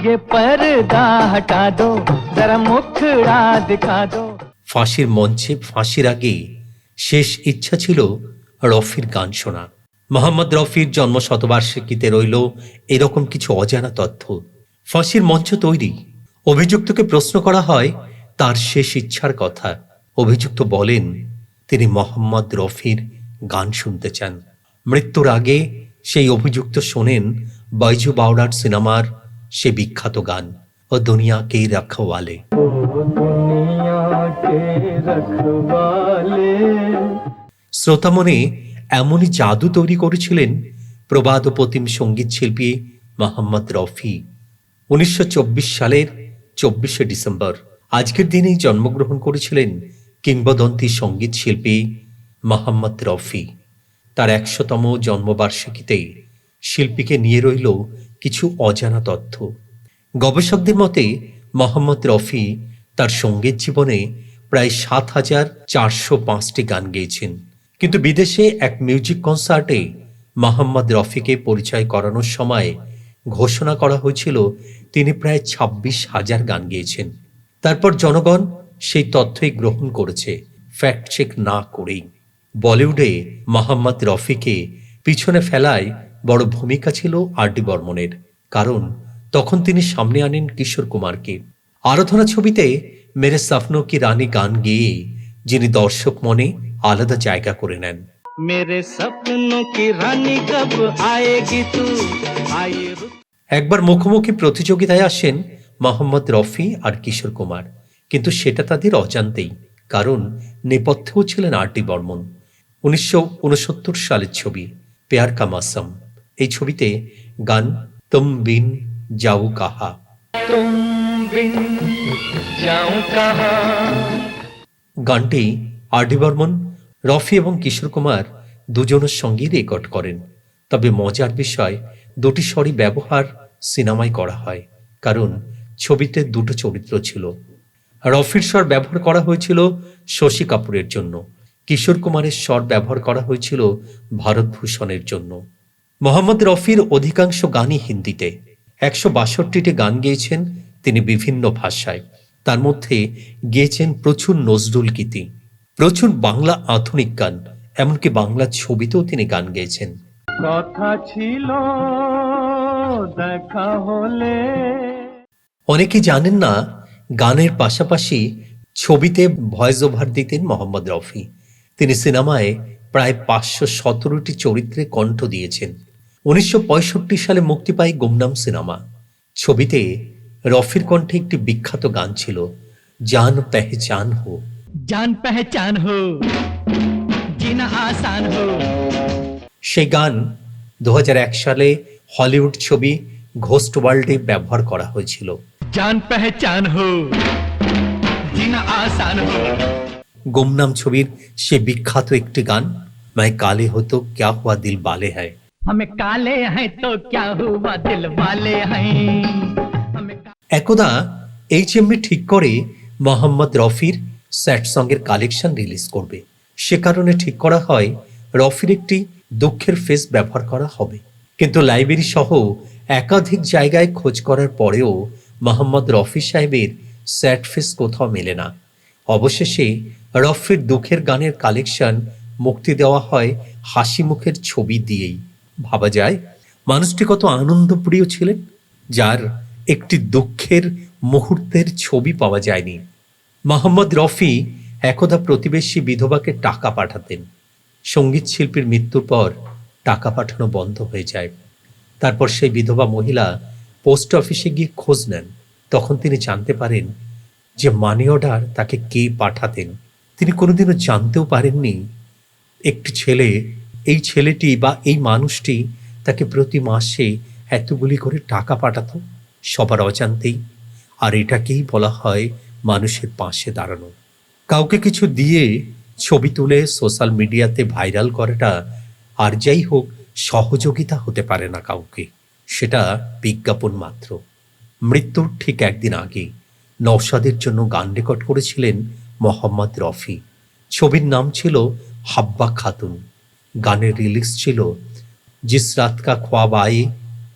ये पर्दा हटा दो जरा मुखड़ा दिखा दो ফাঁসির মঞ্চে ফাঁসির আগে শেষ ইচ্ছা ছিল রফির গান শোনা মোহাম্মদ রফির জন্ম শতবার্ষিকীতে রইল এরকম কিছু অজানা তথ্য ফাঁসির মঞ্চ তৈরি অভিযুক্তকে প্রশ্ন করা হয় তার শেষ ইচ্ছার কথা অভিযুক্ত বলেন তিনি মোহাম্মদ রফির গান শুনতে চান মৃত্যুর আগে সেই অভিযুক্ত শোনেন বাইজু বাউডার সিনেমার সে বিখ্যাত গান। ও দুনিয়া কে রখওয়ালে শ্রোতা মনে এমনই জাদু তৈরি করেছিলেন প্রবাদ প্রতিম সংগীত শিল্পী মোহাম্মদ রফি। উনিশশো চব্বিশ সালের চব্বিশে ডিসেম্বর। আজকের দিনেই জন্মগ্রহণ করেছিলেন কিংবদন্তি সংগীত শিল্পী মোহাম্মদ রফি। তার একশোতম জন্মবার্ষিকীতেই শিল্পীকে নিয়ে রইল কিছু অজানা তথ্য। গবেষকদের মতে, মোহাম্মদ রফি তার সংগীত জীবনে প্রায় সাত হাজার চারশো পাঁচটি গান গেয়েছেন। কিন্তু বিদেশে এক মিউজিক কনসার্টে মোহাম্মদ রফিকে পরিচয় করানোর সময় ঘোষণা করা হয়েছিল, তিনি প্রায় ছাব্বিশ হাজার গান গেয়েছেন। তারপর জনগণ সেই তথ্যই গ্রহণ করেছে ফ্যাক্ট চেক না করেই। বলিউডে মোহাম্মদ রফিকে পিছনে ফেলায় বড় ভূমিকা ছিল আর ডি বর্মনের কারণ তখন তিনি সামনে আনেন কিশোর কুমারকে। আরাধনা ছবিতে মেরে সাফনো কি রানী গান গেয়ে যিনি দর্শক মনে আলাদা জায়গা করে নেন। মেরে একবার মুখোমুখি প্রতিযোগিতায় আসেন মোহাম্মদ রফি আর কিশোর কুমার কিন্তু সেটা তাদের অজান্তেই কারণ নেপথ্যেও ছিলেন আর ডি বর্মন। উনিশশো উনসত্তর সালের ছবি পেয়ার কামাসম এই ছবিতে গান তুম বিন যাও কাহা। গানটি আর ডি বর্মন রফি এবং কিশোর কুমার দুজনের সঙ্গে রেকর্ড করেন। তবে মজার বিষয় দুটি স্বরই ব্যবহার সিনেমায় করা হয় কারণ ছবিতে দুটো চরিত্র ছিল। রফির স্বর ব্যবহার করা হয়েছিল শশী কাপুরের জন্য কিশোর কুমারের স্বর ব্যবহার করা হয়েছিল ভারতভূষণের জন্য। মোহাম্মদ রফির অধিকাংশ গানই হিন্দিতে। একশো বাষট্টিটি গান গেয়েছেন তিনি বিভিন্ন ভাষায়। তার মধ্যে গেয়েছেন প্রচুর নজরুল গীতি প্রচুর বাংলা আধুনিক গান এমনকি বাংলা ছবিতেও তিনি গান গেয়েছেন। কথা ছিল দেখা হলে। অনেকে জানেন না গানের পাশাপাশি ছবিতে ভয়েস ওভার দিতেন মোহাম্মদ রফি। তিনি সিনেমায় প্রায় পাঁচশো সতেরোটি চরিত্রে কণ্ঠ দিয়েছেন। উনিশশো পঁয়ষট্টি সালে মুক্তি পায় গুমনাম সিনেমা। ছবিতে রফির কণ্ঠে একটি বিখ্যাত গান ছিল জান পেহচান হো। জান পেহচান হো আসান হো। সেই গান দু হাজার এক সালে হলিউড ছবি ঘোস্ট ওয়ার্ল্ডে ব্যবহার করা হয়েছিল। জান পেহচান হো জিনা আসান হো। গুমনাম ছবির সে বিখ্যাত একটি গান মাই কালে হতো ক্যা হুয়া দিল বালে হ্যায়। একদা এইচএমবি ঠিক করে মোহাম্মদ রফির স্যাট সঙ্গের কালেকশন রিলিজ করবে। সে কারণে ঠিক করা হয় রফির একটি দুঃখের ফেস ব্যবহার করা হবে। কিন্তু লাইব্রেরি সহ একাধিক জায়গায় খোঁজ করার পরেও মোহাম্মদ রফি সাহেবের স্যাট ফেস কোথাও মেলে না। অবশেষে রফির দুঃখের গানের কালেকশন মুক্তি দেওয়া হয় হাসি মুখের ছবি দিয়েই। ভাবা যায়। মানুষটি কত আনন্দপ্রিয় ছিলেন, যার একটি দুঃখের মুহূর্তের ছবি পাওয়া যায়নি। মোহাম্মদ রফি একদা প্রতিবেশী বিধবাকে টাকা পাঠাতেন। সংগীত শিল্পীর মৃত্যুর পর টাকা পাঠানো বন্ধ হয়ে যায়। তারপর সেই বিধবা মহিলা পোস্ট অফিসে গিয়ে খোঁজ নেন। তখন তিনি জানতে পারেন যে মানি অর্ডার তাকে কে পাঠাতেন। তিনি কোনোদিনও জানতেও পারেননি, একটি ছেলে এই ছেলেটি বা এই মানুষটি তাকে প্রতি মাসে এতগুলি করে টাকা পাঠাতো সবার অজান্তেই। আর এটাকেই বলা হয় মানুষের পাশে দাঁড়ানো। কাউকে কিছু দিয়ে ছবি তুলে সোশ্যাল মিডিয়াতে ভাইরাল করাটা আর যাই হোক, সহযোগিতা হতে পারে না কাউকে। সেটা বিজ্ঞাপন মাত্র। মৃত্যুর ঠিক একদিন আগে নওশাদের জন্য গান রেকর্ড করেছিলেন মোহাম্মদ রফি। ছবির নাম ছিল হাব্বা খাতুন। গানের রিলিজ ছিল জিস রাত কা খোয়াব আই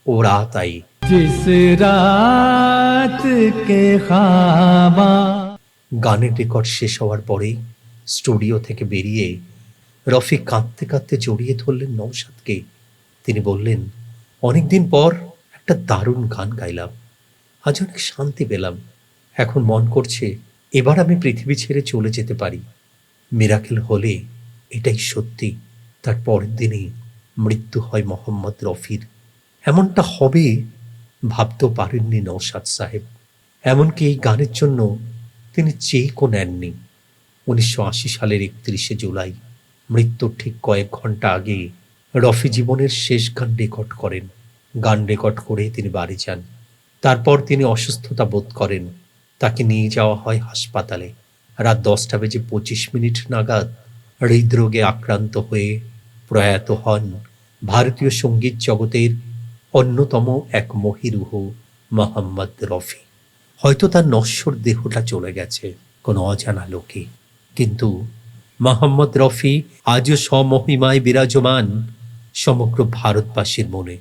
ও রাত আই। জিস রাত কে খাবা গানের রেকর্ড শেষ হওয়ার পরে স্টুডিও থেকে বেরিয়ে রফিক কাঁদতে কাঁদতে জড়িয়ে ধরলেন নৌসাদকে তিনি বললেন অনেকদিন পর একটা দারুণ গান গাইলাম আজ অনেক শান্তি পেলাম। এখন মন করছে এবার আমি পৃথিবী ছেড়ে চলে যেতে পারি। মিরাকেল হলে এটাই সত্যি। তার পরের দিনই মৃত্যু হয় মোহাম্মদ রফির। এমনটা হবে ভাবতেও পারেননি নৌসাদ সাহেব। এমনকি এই গানের জন্য তিনি চেকও নেননি। উনিশশো আশি সালের একত্রিশে জুলাই, মৃত্যুর ঠিক কয়েক ঘণ্টা আগে রফি জীবনের শেষ গান রেকর্ড করেন। গান রেকর্ড করে তিনি বাড়ি যান। তারপর তিনি অসুস্থতা বোধ করেন। তাকে নিয়ে যাওয়া হয় হাসপাতালে। রাত দশটা বেজে পঁচিশ মিনিট নাগাদ হৃদরোগে আক্রান্ত হয়ে প্রয়াত হন। ভারতীয় সংগীত জগতের অন্যতম এক মহিরুহ মোহাম্মদ রফি। হয়তো তার নশ্বর দেহটা চলে গেছে কোনো অজানা লোকে। কিন্তু মোহাম্মদ রফি আজও স্বমহিমায় বিরাজমান সমগ্র ভারতবাসীর মনে।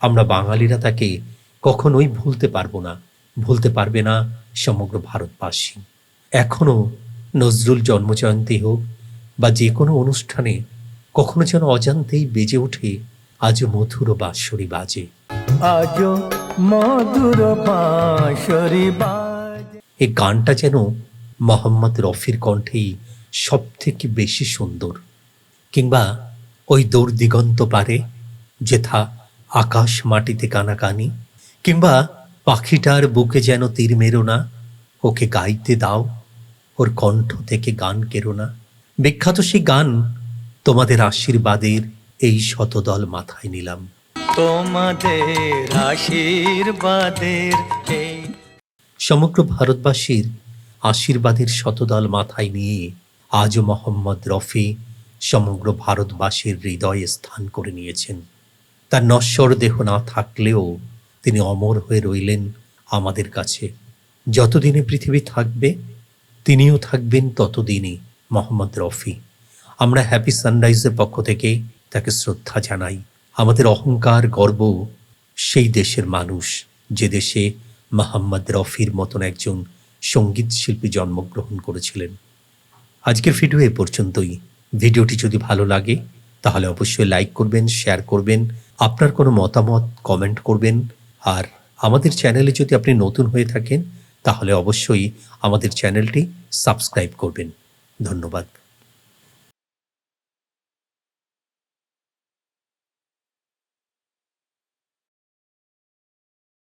আমরা বাঙালিরা তাকে কখনোই ভুলতে পারব না। ভুলতে পারবে না সমগ্র ভারতবাসী। এখনও নজরুল জন্মজয়ন্তী হোক বা যে কোনো অনুষ্ঠানে কখনো যেন অজান্তেই বেজে ওঠে আজও মধুর বাঁশরি বাজে। আজ মধুর বাঁশরি বাজে। এই গানটা যেন মোহাম্মদ রফির কণ্ঠেই সব থেকে বেশি সুন্দর। কিংবা ওই দূর দিগন্ত পারে যেথা আকাশ মাটিতে কানাকানি কিংবা পাখিটার বুকে যেন তীর মেরো না ওকে গাইতে দাও ওর কণ্ঠ থেকে গান কেরো না। বিখ্যাত সেই গান তোমাদের আশীর্বাদের এই শতদল মাথায় নিলাম। তোমাদের আশীর্বাদের এই সমগ্র ভারতবাসীর আশীর্বাদের শতদল মাথায় নিয়ে আজও মোহাম্মদ রফি সমগ্র ভারতবাসীর হৃদয়ে স্থান করে নিয়েছেন। তার নশ্বর দেহ না থাকলেও তিনি অমর হয়ে রইলেন আমাদের কাছে। যতদিনে পৃথিবী থাকবে, তিনিও থাকবেন ততদিনই মোহাম্মদ রফি। আমরা হ্যাপি সানরাইজের পক্ষ থেকে তাকে শ্রদ্ধা জানাই। আমাদের অহংকার, গর্ব সেই দেশের মানুষ, যে দেশে মোহাম্মদ রফির মতন একজন সংগীত শিল্পী জন্মগ্রহণ করেছিলেন। আজকের ভিডিও এ পর্যন্তই। ভিডিওটি যদি ভালো লাগে, তাহলে অবশ্যই লাইক করবেন, শেয়ার করবেন, আপনার কোনো মতামত, কমেন্ট করবেন। আর আমাদের চ্যানেলে যদি আপনি নতুন হয়ে থাকেন তাহলে অবশ্যই আমাদের চ্যানেলটি সাবস্ক্রাইব করবেন। ধন্যবাদ।